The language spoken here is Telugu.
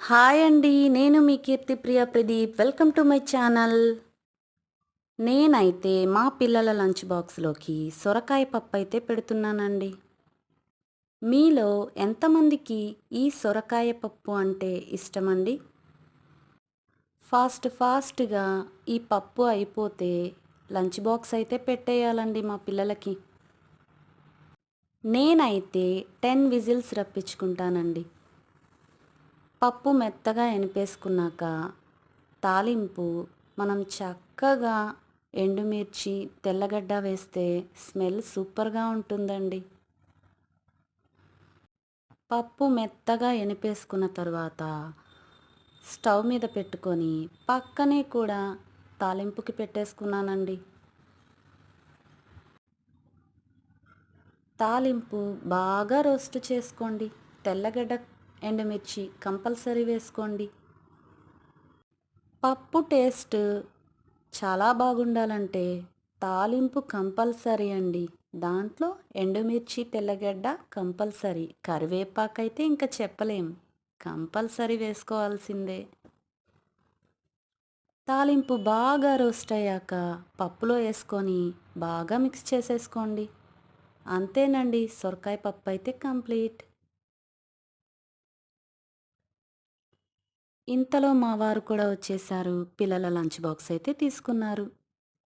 హాయ్ అండి నేను మీ Keerthipriya Pradeep. Welcome to my channel. నేనైతే మా పిల్లల లంచ్ బాక్స్లోకి సొరకాయ పప్పు అయితే పెడుతున్నానండి. మీలో ఎంతమందికి ఈ సొరకాయ పప్పు అంటే ఇష్టమండి? ఫాస్ట్ ఫాస్ట్గా ఈ పప్పు అయిపోతే లంచ్ బాక్స్ అయితే పెట్టేయాలండి మా పిల్లలకి. నేనైతే టెన్ విజిల్స్ రప్పించుకుంటానండి. పప్పు మెత్తగా ఎనిపేసుకున్నాక తాలింపు మనం చక్కగా ఎండుమిర్చి తెల్లగడ్డ వేస్తే స్మెల్ సూపర్గా ఉంటుందండి. పప్పు మెత్తగా ఎనిపేసుకున్న తర్వాత స్టవ్ మీద పెట్టుకొని పక్కనే కూడా తాలింపుకి పెట్టేసుకున్నానండి. తాలింపు బాగా రోస్ట్ చేసుకోండి. తెల్లగడ్డ ఎండుమిర్చి కంపల్సరీ వేసుకోండి. పప్పు టేస్ట్ చాలా బాగుండాలంటే తాలింపు కంపల్సరీ అండి. దాంట్లో ఎండుమిర్చి తెల్లగడ్డ కంపల్సరీ. కరివేపాకు అయితే ఇంకా చెప్పలేం. కంపల్సరీ వేసుకోవాల్సిందే. తాలింపు బాగా రోస్ట్ అయ్యాక పప్పులో వేసుకొని బాగా మిక్స్ చేసేసుకోండి. అంతేనండి సొరకాయ పప్పు అయితే కంప్లీట్. ఇంతలో మా వారు కూడా వచ్చేసారు. పిల్లల లంచ్ బాక్స్ అయితే తీసుకున్నారు.